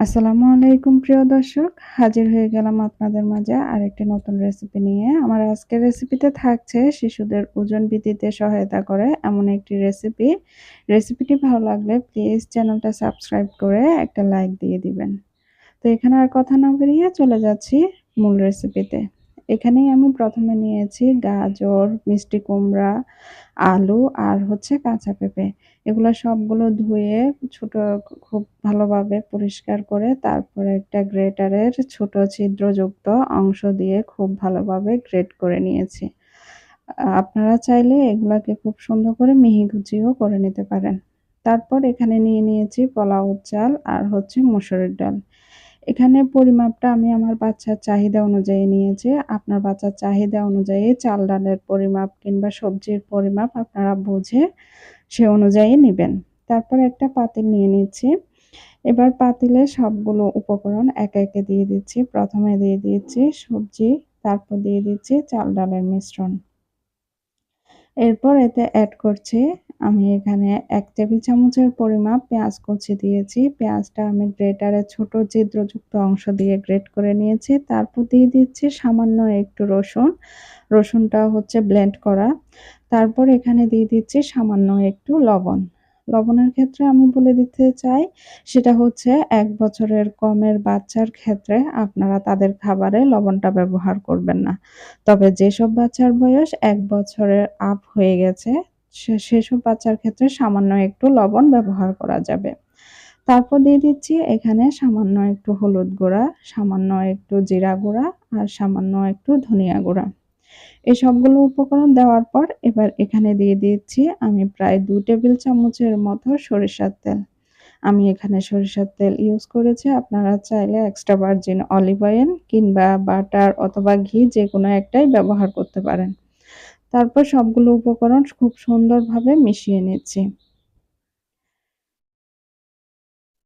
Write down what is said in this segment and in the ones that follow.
আসসালামু আলাইকুম, প্রিয় দর্শক। হাজির হয়ে গেলাম আপনাদের মাঝে আরেকটি নতুন রেসিপি নিয়ে। আমার আজকের রেসিপিতে থাকছে শিশুদের ওজন বৃদ্ধিতে সহায়তা করে এমন একটি রেসিপি রেসিপিটি ভালো লাগলে প্লিজ চ্যানেলটা সাবস্ক্রাইব করে একটা লাইক দিয়ে দিবেন। তো এখানে আর কথা না বেরিয়ে চলে যাচ্ছি মূল রেসিপিতে এখানেই আমি প্রথমে নিয়েছি গাজর, মিষ্টি কুমড়া, আলু আর হচ্ছে কাঁচা পেঁপে। এগুলো সবগুলো ধুয়ে ছোট খুব ভালোভাবে পরিষ্কার করে তারপরে একটা গ্রেটারের ছোট ছিদ্রযুক্ত অংশ দিয়ে খুব ভালোভাবে গ্রেট করে নিয়েছি। আপনারা চাইলে এগুলাকে খুব সুন্দর করে মিহি কুচিও করে নিতে পারেন। তারপর এখানে নিয়ে নিয়েছি পোলাও চাল আর হচ্ছে মুসুরের ডাল। এখানে পরিমাপটা আমি আমার বাচ্চার চাহিদা অনুযায়ী নিয়েছি। আপনার বাচ্চার চাহিদা অনুযায়ী চাল, ডালের পরিমাপ কিংবা সবজির পরিমাপ আপনারা বুঝে সে অনুযায়ী নেবেন। তারপর একটা পাতিল নিয়ে নিচ্ছি। এবার পাতিলে সবগুলো উপকরণ একে একে দিয়ে দিচ্ছি। প্রথমে দিয়ে দিচ্ছি সবজি, তারপর দিয়ে দিচ্ছি চাল, ডালের মিশ্রণ। এরপর এতে অ্যাড করছি আমি এখানে এক টেবিল চামচের পরিমাপ পেঁয়াজ কুচি দিয়েছি। পেঁয়াজটা আমি গ্রেটারে ছোট ছিদ্রযুক্ত অংশ দিয়ে গ্রেট করে নিয়েছি। তারপর দিয়ে দিচ্ছি সামান্য একটু রসুন। রসুনটা হচ্ছে ব্লেন্ড করা। তারপর এখানে দিয়ে দিচ্ছি সামান্য একটু লবণ। লবণের ক্ষেত্রে আমি বলে দিতে চাই, সেটা হচ্ছে এক বছরের কমের বাচ্চার ক্ষেত্রে আপনারা তাদের খাবারে লবণটা ব্যবহার করবেন না। তবে যেসব বাচ্চার বয়স এক বছরের আপ হয়ে গেছে সেসব বাচ্চার ক্ষেত্রে সামান্য একটু লবণ ব্যবহার করা যাবে। তারপর দিয়ে দিচ্ছি এখানে সামান্য একটু হলুদ গুঁড়া, সামান্য একটু জিরা গুঁড়া আর সামান্য একটু ধনিয়া গুঁড়া। এই সবগুলো উপকরণ দেওয়ার পর এবার এখানে দিয়ে দিচ্ছি আমি প্রায় দু টেবিল চামচের মতো সরিষার তেল। আমি এখানে সরিষার তেল ইউজ করেছি, আপনারা চাইলে এক্সট্রা ভার্জিন অলিভ অয়েল কিংবা বাটার অথবা ঘি যে কোনো একটাই ব্যবহার করতে পারেন। তারপর সবগুলো উপকরণ খুব সুন্দরভাবে মিশিয়ে নিচ্ছি।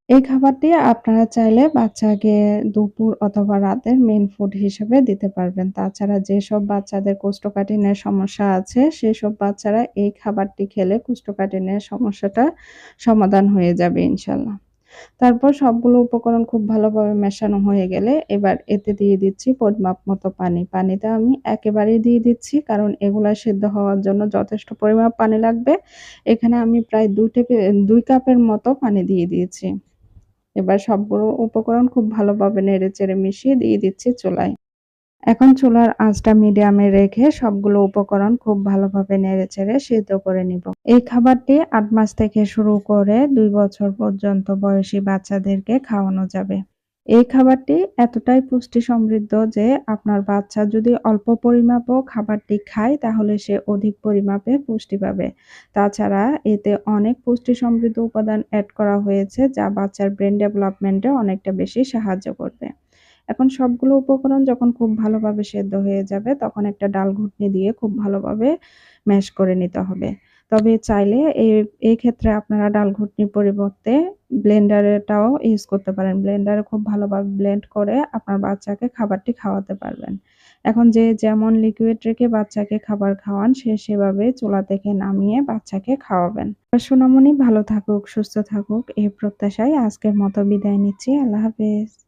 এই খাবারটি আপনারা চাইলে বাচ্চাকে দুপুর অথবা রাতের মেন ফুড হিসেবে দিতে পারবেন। তাছাড়া যেসব বাচ্চাদের কোষ্ঠকাঠিন্যের সমস্যা আছে, সেসব বাচ্চারা এই খাবারটি খেলে কোষ্ঠকাঠিন্যের সমস্যাটা সমাধান হয়ে যাবে ইনশাল্লাহ তারপর সবগুলো উপকরণ খুব ভালোভাবে মেশানো হয়ে গেলে এবার এতে দিয়ে দিচ্ছি পরিমাপ মতো পানি। পানিটা আমি একেবারেই দিয়ে দিচ্ছি কারণ এগুলো সেদ্ধ হওয়ার জন্য যথেষ্ট পরিমাপ পানি লাগবে। এখানে আমি প্রায় দুই টেপে দুই কাপের মতো পানি দিয়ে দিয়েছি। এবার সবগুলো উপকরণ খুব ভালোভাবে নেড়ে চেড়ে মিশিয়ে দিয়ে দিচ্ছি চুলায়। এখন চুলার আঁচটা মিডিয়ামে রেখে সবগুলো উপকরণ খুব ভালোভাবে নেড়ে চেড়ে সিদ্ধ করে নিব। এই খাবারটি আট মাস থেকে শুরু করে দুই বছর পর্যন্ত বয়সী বাচ্চাদেরকে খাওয়ানো যাবে। এই খাবারটি এতটাই পুষ্টি সমৃদ্ধ যে আপনার বাচ্চা যদি অল্প পরিমাপও খাবারটি খায় তাহলে সে অধিক পরিমাপে পুষ্টি পাবে। তাছাড়া এতে অনেক পুষ্টি সমৃদ্ধ উপাদান অ্যাড করা হয়েছে যা বাচ্চার ব্রেন ডেভেলপমেন্টে অনেকটা বেশি সাহায্য করবে। এখন সবগুলো উপকরণ যখন খুব ভালোভাবে সেদ্ধ হয়ে যাবে, তখন একটা ডাল ঘুটনি দিয়ে খুব ভালোভাবে ম্যাশ করে নিতে হবে। তবে চাইলে এই ক্ষেত্রে আপনারা ডাল ঘুটনির পরিবর্তে ব্লেন্ডারেটাও ইউজ করতে পারেন। ব্লেন্ডারে খুব ভালোভাবে ব্লেন্ড করে আপনার বাচ্চাকে খাবারটি খাওয়াতে পারবেন। এখন যে যেমন লিকুইড রেখে বাচ্চাকে খাবার খাওয়ান, সে সেভাবে চুলা থেকে নামিয়ে বাচ্চাকে খাওয়াবেন। সোনামণি ভালো থাকুক, সুস্থ থাকুক এই প্রত্যাশায় আজকের মতো বিদায় নিচ্ছি। আল্লাহ হাফেজ।